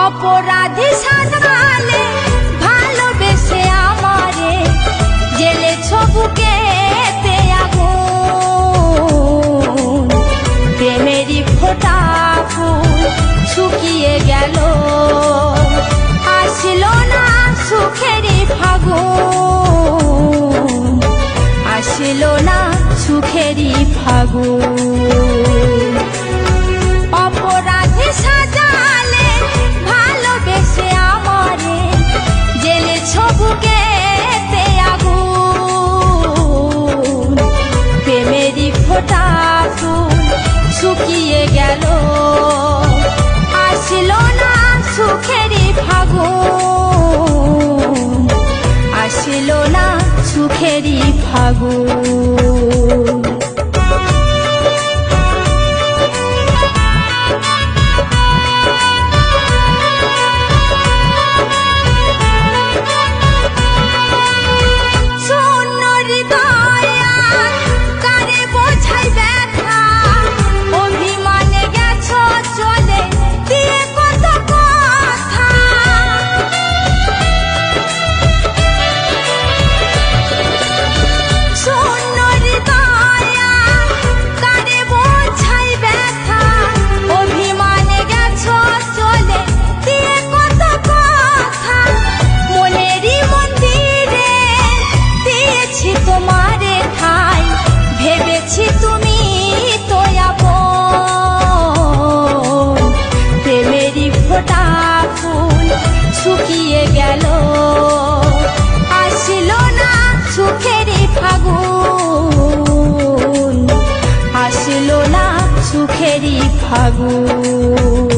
অপরাধী সাজালে ভালোবেসে আমারে জেলে ছবুকে প্রেমেরই শুকিয়ে গেল। আসিল না সুখেরই না সুখেরই ফাগুন। গেল। আসিল না সুখেরই ফাগুন। আসিল না সুখেরই ফাগুন। সুখেরই ফাগুন।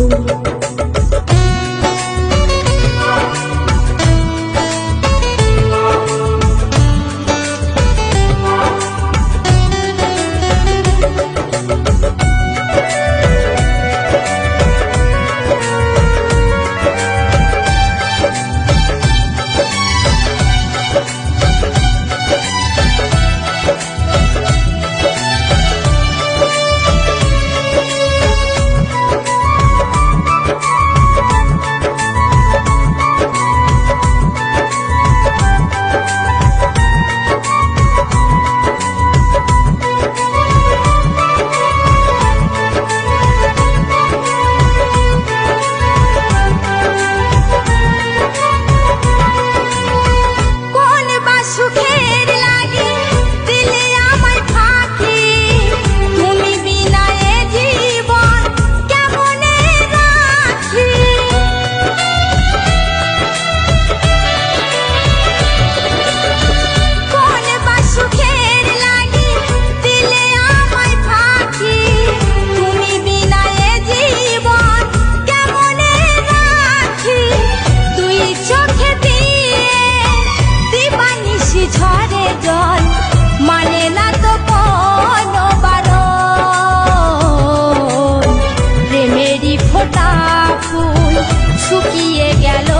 শুকিয়ে গেল।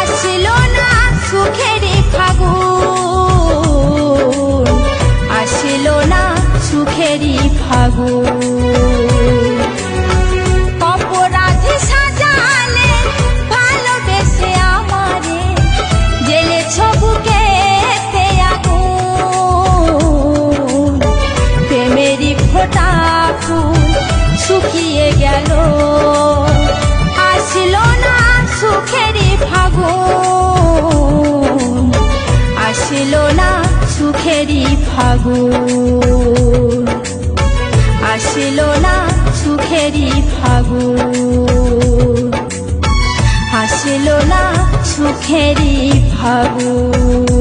আসিল না সুখেরই ফাগুন। আসিল না সুখেরই ফাগুন। অপরাধী সাজালে ফাগুন। আসিল না সুখেরই ফাগুন। আসিল না সুখেরই ফাগুন। আসিল না সুখেরই ফাগুন।